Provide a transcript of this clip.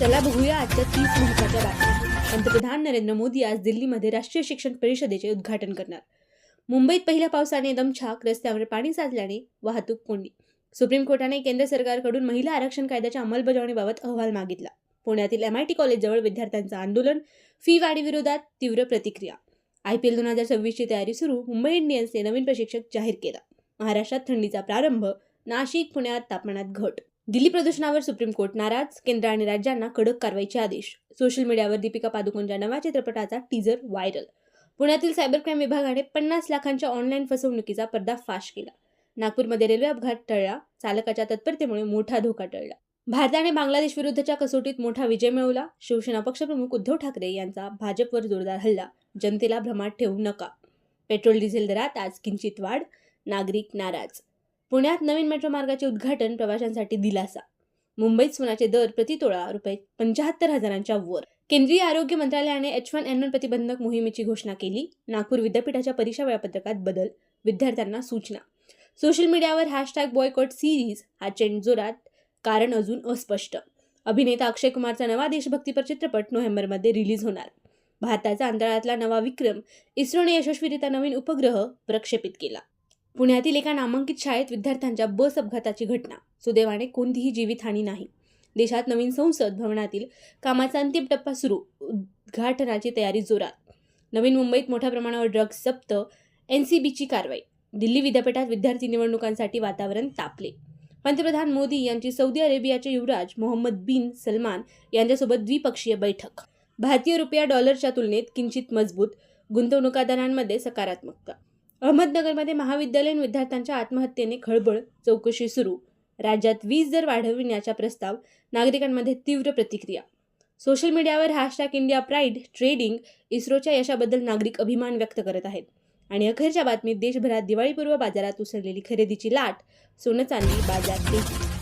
चला बघूया आजच्या तीस महत्त्वाच्या बातम्या. पंतप्रधान नरेंद्र मोदी आज दिल्लीमध्ये राष्ट्रीय शिक्षण परिषदेचे उद्घाटन करणार. मुंबईत पहिल्या पावसाने दमछाक रस्त्यावर पाणी साचल्याने वाहतूक कोंडी. सुप्रीम कोर्टाने केंद्र सरकारकडून महिला आरक्षण कायद्याच्या अंमलबजावणीबाबत अहवाल मागितला. पुण्यातील एम आय टी कॉलेजजवळ विद्यार्थ्यांचं आंदोलन फी वाढीविरोधात तीव्र प्रतिक्रिया. आय पी एल दोन हजार सव्वीसची तयारी सुरू मुंबई इंडियन्सने नवीन प्रशिक्षक जाहीर केला. महाराष्ट्रात थंडीचा प्रारंभ नाशिक पुण्यात तापमानात घट. दिल्ली प्रदूषणावर सुप्रीम कोर्ट नाराज केंद्र आणि राज्यांना कडक कारवाईचे आदेश. सोशल मीडियावर दीपिका पादुकोणच्या नव्या चित्रपटाचा टीजर व्हायरल पुण्यातील सायबर क्राईम विभागाने पन्नास लाखांच्या ऑनलाईन फसवणुकीचा पर्दाफाश केला. नागपूरमध्ये रेल्वे अपघात टळला. चालकाच्या तत्परतेमुळे मोठा धोका टळला. भारताने बांगलादेश विरुद्धच्या कसोटीत मोठा विजय मिळवला. शिवसेना पक्षप्रमुख उद्धव ठाकरे यांचा भाजपवर जोरदार हल्ला. जनतेला भ्रमात ठेवू नका. पेट्रोल डिझेल दरात आज किंचित वाढ. नागरिक नाराज. पुण्यात नवीन मेट्रो मार्गाचे उद्घाटन प्रवाशांसाठी दिलासा. मुंबईत सोन्याचे दर प्रतितोळा रुपये पंचाहत्तर हजारांच्या वर. केंद्रीय आरोग्य मंत्रालयाने एच वन एन वन प्रतिबंधक मोहिमेची घोषणा केली. नागपूर विद्यापीठाच्या परीक्षा वेळापत्रकात बदल विद्यार्थ्यांना सूचना. सोशल मीडियावर हॅशटॅग बॉयकॉट सिरीज हा चेंड जोरात कारण अजून अस्पष्ट. अभिनेता अक्षय कुमारचा नवा देशभक्तीपर चित्रपट नोव्हेंबरमध्ये रिलीज होणार. भारताचा अंतराळातला नवा विक्रम इस्रोने यशस्वीरित्या नवीन उपग्रह प्रक्षेपित केला. पुण्यातील एका नामांकित शाळेत विद्यार्थ्यांच्या बस अपघाताची घटना. सुदैवाने कोणतीही जीवितहानी नाही. देशात नवीन संसद भवनातील कामाचा अंतिम टप्पा सुरू. उद्घाटनाची तयारी जोरात. नवीन मुंबईत मोठ्या प्रमाणावर ड्रग्ज जप्त एन सी बीची कारवाई. दिल्ली विद्यापीठात विद्यार्थी निवडणुकांसाठी वातावरण तापले. पंतप्रधान मोदी यांची सौदी अरेबियाचे युवराज मोहम्मद बिन सलमान यांच्यासोबत द्विपक्षीय बैठक. भारतीय रुपया डॉलरच्या तुलनेत किंचित मजबूत गुंतवणूकदारांमध्ये सकारात्मकता. अहमदनगरमध्ये महाविद्यालयीन विद्यार्थ्यांच्या आत्महत्येने खळबळ चौकशी सुरू. राज्यात वीज दर वाढविण्याचा प्रस्ताव नागरिकांमध्ये तीव्र प्रतिक्रिया. सोशल मीडियावर हॅशटॅग इंडिया प्राईड ट्रेडिंग इस्रोच्या यशाबद्दल नागरिक अभिमान व्यक्त करत आहेत. आणि अखेरच्या बातमीत देशभरात दिवाळीपूर्व बाजारात उसळलेली खरेदीची लाट सोनं चांदी बाजार तेजी